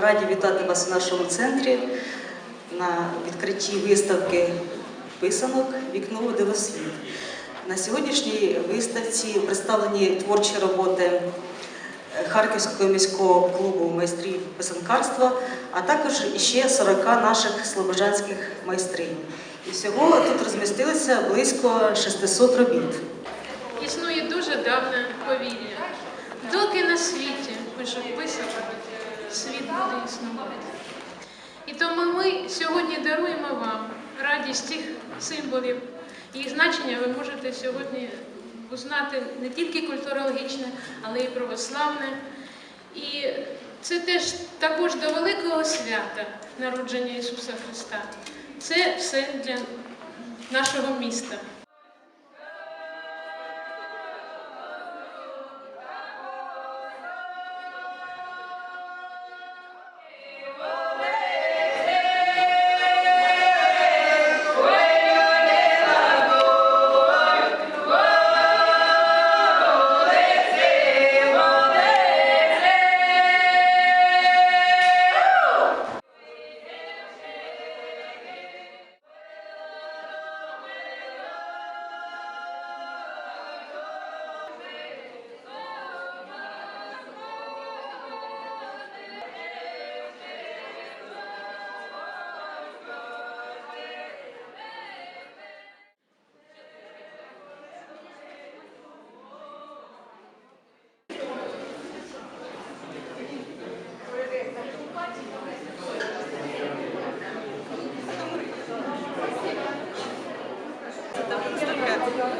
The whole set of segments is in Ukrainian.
раді вітати вас у нашому центрі на відкритті виставки писанок Вікно дивосвіт. На сьогоднішній виставці представлені творчі роботи Харківського міського клубу майстрів писанкарства, а також іще 40 наших слобожанських майстринь. І всього тут розмістилося близько 600 робіт. Існує дуже давне повір'я. Доки на світі пишуть писанок, світ буде існувати. І тому ми сьогодні даруємо вам радість цих символів. Їх значення ви можете сьогодні узнати не тільки культурологічне, але й православне. І це теж також до великого свята народження Ісуса Христа. Це все для нашого міста.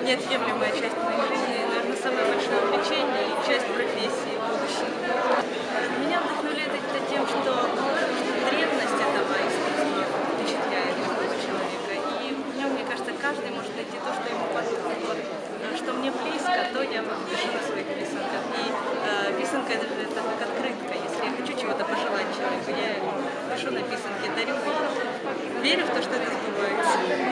Неотъемлемая часть моей жизни, наверное, самое большое увлечение и часть профессии будущего. Меня вдохновляет это тем, что древность этого искусства впечатляет любого человека. И в нем, мне кажется, каждый может найти то, что ему подходит. Вот, э, что мне близко, то я пишу на своих писанках. И э, писанка это, это как открытка. Если я хочу чего-то пожелать человеку, я пишу на писанке, дарю верю в то, что это сбывается.